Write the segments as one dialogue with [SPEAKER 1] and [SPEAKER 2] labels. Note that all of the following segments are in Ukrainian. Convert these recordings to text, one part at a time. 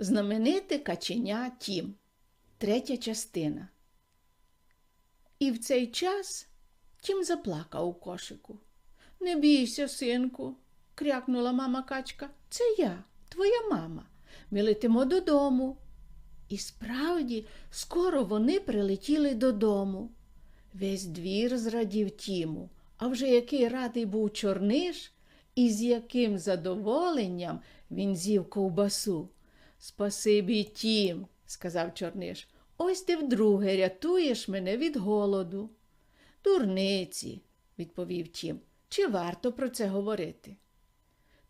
[SPEAKER 1] Знамените каченя Тім. Третя частина. І в цей час Тім заплакав у кошику. Не бійся, синку, крякнула мама качка. Це я, твоя мама. Ми летимо додому. І справді, скоро вони прилетіли додому. Весь двір зрадів Тіму, а вже який радий був чорниш, і з яким задоволенням він з'їв ковбасу. Спасибі, Тім, сказав Чорниш. Ось ти вдруге рятуєш мене від голоду. Дурниці, відповів Тім. Чи варто про це говорити?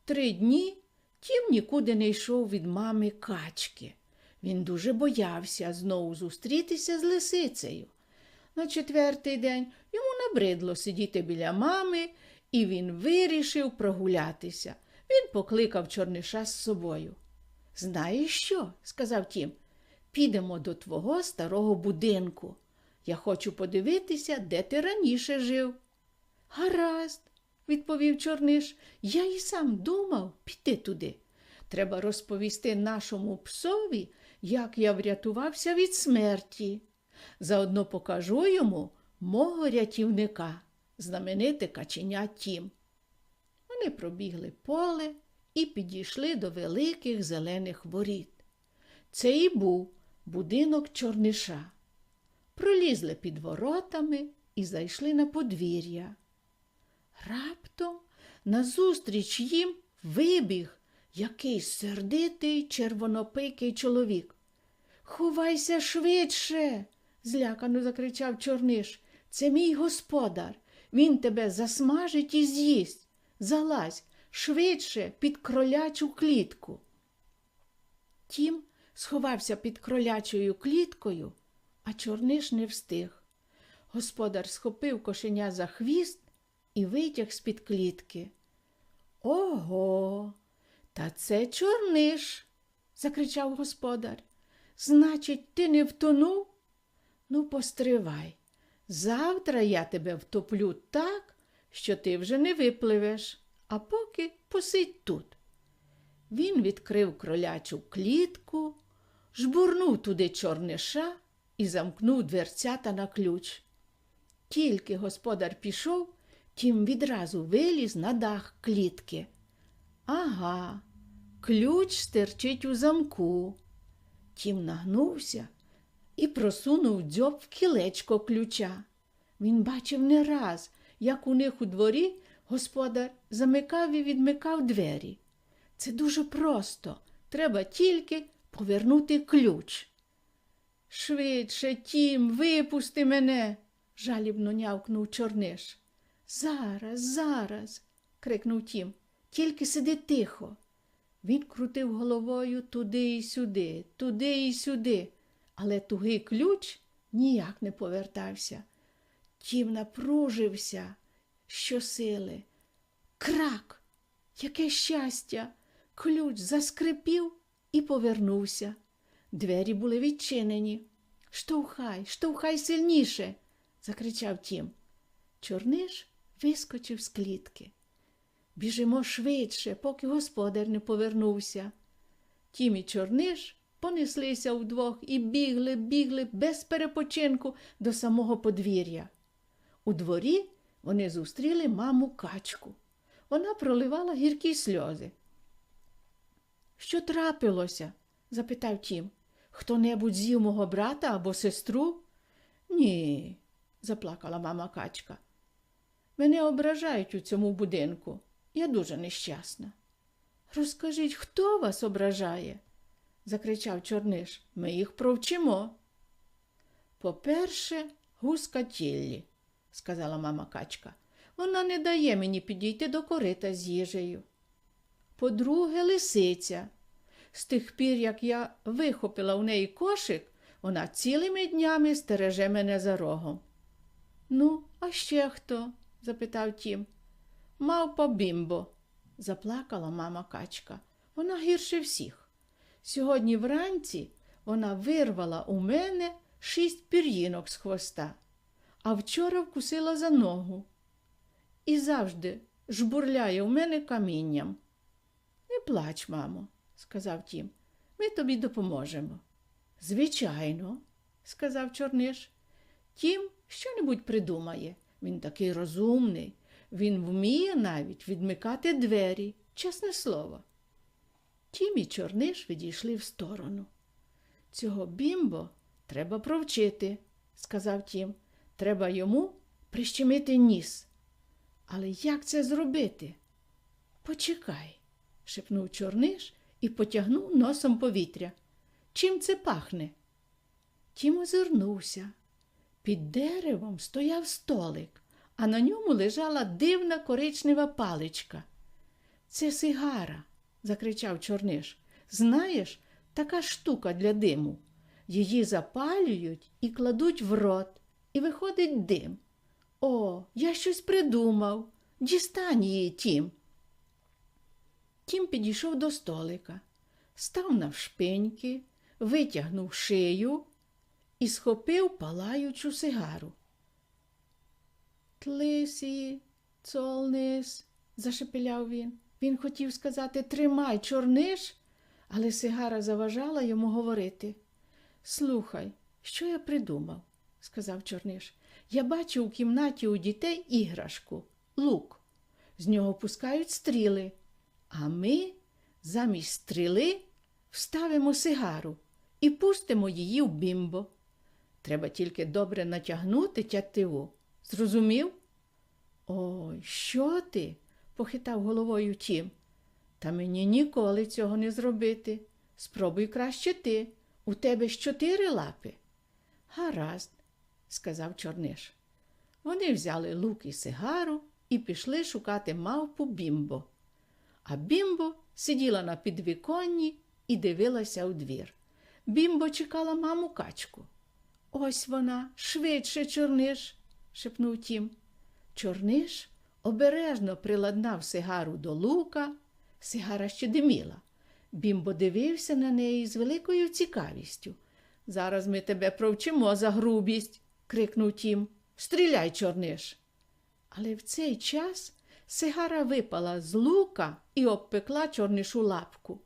[SPEAKER 1] Три дні Тім нікуди не йшов від мами качки. Він дуже боявся знову зустрітися з лисицею. На четвертий день йому набридло сидіти біля мами, і він вирішив прогулятися. Він покликав чорниша з собою. Знаєш що? сказав Тім. Підемо до твого старого будинку. Я хочу подивитися, де ти раніше жив. Гаразд, відповів чорниш. Я і сам думав піти туди. Треба розповісти нашому псові, як я врятувався від смерті. Заодно покажу йому мого рятівника, знамените каченя Тім. Вони пробігли поле і підійшли до великих зелених воріт. Це і був будинок чорниша. Пролізли під воротами і зайшли на подвір'я. Раптом назустріч їм вибіг якийсь сердитий червонопикий чоловік. Ховайся швидше, злякано закричав чорниш. Це мій господар. Він тебе засмажить і з'їсть. Залазь швидше під кролячу клітку. Тім сховався під кролячою кліткою, а чорниш не встиг. Господар схопив кошеня за хвіст і витяг з-під клітки. Ого, та це чорниш, закричав господар. Значить, ти не втонув? Ну, постривай. Завтра я тебе втоплю так, що ти вже не випливеш, а поки посидь тут. Він відкрив кролячу клітку, жбурнув туди чорниша і замкнув дверцята на ключ. Тільки господар пішов, тім відразу виліз на дах клітки. Ага, ключ стерчить у замку. Тім нагнувся і просунув дзьоб в кілечко ключа. Він бачив не раз, як у них у дворі господар замикав і відмикав двері. Це дуже просто. Треба тільки повернути ключ. Швидше, тім, випусти мене, жалібно нявкнув чорниш. Зараз, зараз, крикнув тім, тільки сиди тихо. Він крутив головою туди і сюди, туди і сюди, але тугий ключ ніяк не повертався. Тім напружився щосили. Крак! Яке щастя! Ключ заскрипів і повернувся. Двері були відчинені. Штовхай, штовхай сильніше, закричав Тім. Чорниш вискочив з клітки. Біжимо швидше, поки господар не повернувся. Тім і чорниш понеслися вдвох і бігли, бігли без перепочинку до самого подвір'я. У дворі вони зустріли маму качку. Вона проливала гіркі сльози. Що трапилося? запитав Тім. Хто небудь з'їв мого брата або сестру? Ні, заплакала мама качка. Мене ображають у цьому будинку. Я дуже нещасна. Розкажіть, хто вас ображає? закричав чорниш. Ми їх провчимо. По-перше, гуска Тіллі, сказала мама качка. Вона не дає мені підійти до корита з їжею. По-друге, лисиця. З тих пір, як я вихопила у неї кошик, вона цілими днями стереже мене за рогом. Ну, а ще хто? запитав Тім. Мавпа бімбо, заплакала мама качка. Вона гірше всіх. Сьогодні вранці вона вирвала у мене шість пір'їнок з хвоста, а вчора вкусила за ногу. І завжди жбурляє у мене камінням. Не плач, мамо, сказав Тім. Ми тобі допоможемо. Звичайно, сказав Чорниш. Тім що-небудь придумає. Він такий розумний. Він вміє навіть відмикати двері, чесне слово. Тім і Чорниш відійшли в сторону. Цього бімбо треба провчити, сказав Тім. Треба йому прищемити ніс. Але як це зробити? Почекай, шепнув Чорниш і потягнув носом повітря. Чим це пахне? Тім озирнувся. Під деревом стояв столик, а на ньому лежала дивна коричнева паличка. Це сигара, закричав Чорниш. Знаєш, така штука для диму. Її запалюють і кладуть в рот, і виходить дим. О, я щось придумав. Дістань її, Тім. Тім підійшов до столика, став навшпиньки, витягнув шию і схопив палаючу сигару. Тлисі, цолнис, зашепеляв він. Він хотів сказати Тримай, чорниш, але сигара заважала йому говорити. Слухай, що я придумав, сказав Чорниш. Я бачу у кімнаті у дітей іграшку, лук. З нього пускають стріли, а ми замість стріли вставимо сигару і пустимо її в бімбо. Треба тільки добре натягнути тятиву. Зрозумів? Ой, що ти? похитав головою Тім. Та мені ніколи цього не зробити. Спробуй краще ти. У тебе ж чотири лапи. Гаразд, сказав Чорниш. Вони взяли лук і сигару і пішли шукати мавпу бімбо. А бімбо сиділа на підвіконні і дивилася у двір. Бімбо чекала маму качку. Ось вона, швидше, чорниш, шепнув тім. Чорниш обережно приладнав сигару до лука, сигара ще диміла. Бімбо дивився на неї з великою цікавістю. Зараз ми тебе провчимо за грубість, крикнув тім. Стріляй, чорниш. Але в цей час сигара випала з лука і обпекла чорнишу лапку.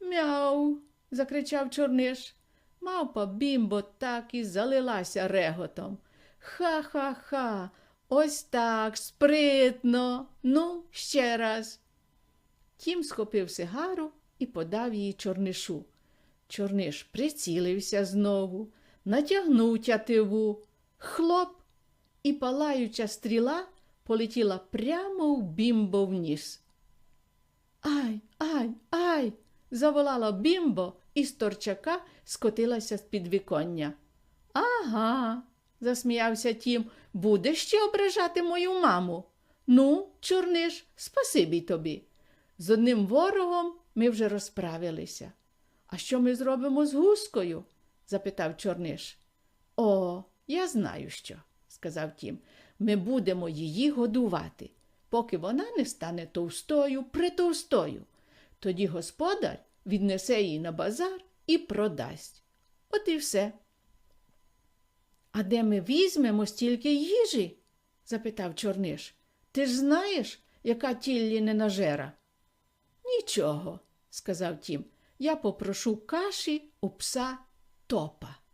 [SPEAKER 1] Мяу. закричав чорниш. Мавпа бімбо так і залилася реготом. Ха-ха-ха, ось так, спритно. Ну, ще раз. Тім схопив сигару і подав її чорнишу. Чорниш прицілився знову, натягнув тятиву, хлоп, і палаюча стріла полетіла прямо в бімбо вніс. Ай, ай, ай. заволала бімбо і з торчака скотилася з підвіконня. Ага, засміявся Тім, будеш ще ображати мою маму. Ну, чорниш, спасибі тобі. З одним ворогом ми вже розправилися. А що ми зробимо з гускою? Запитав Чорниш. О, я знаю що, сказав Тім. Ми будемо її годувати, поки вона не стане товстою притовстою. Тоді господар віднесе її на базар і продасть. От і все. А де ми візьмемо стільки їжі? запитав Чорниш. Ти ж знаєш, яка тіллі ненажера? Нічого, сказав Тім. Я попрошу каші у пса topa.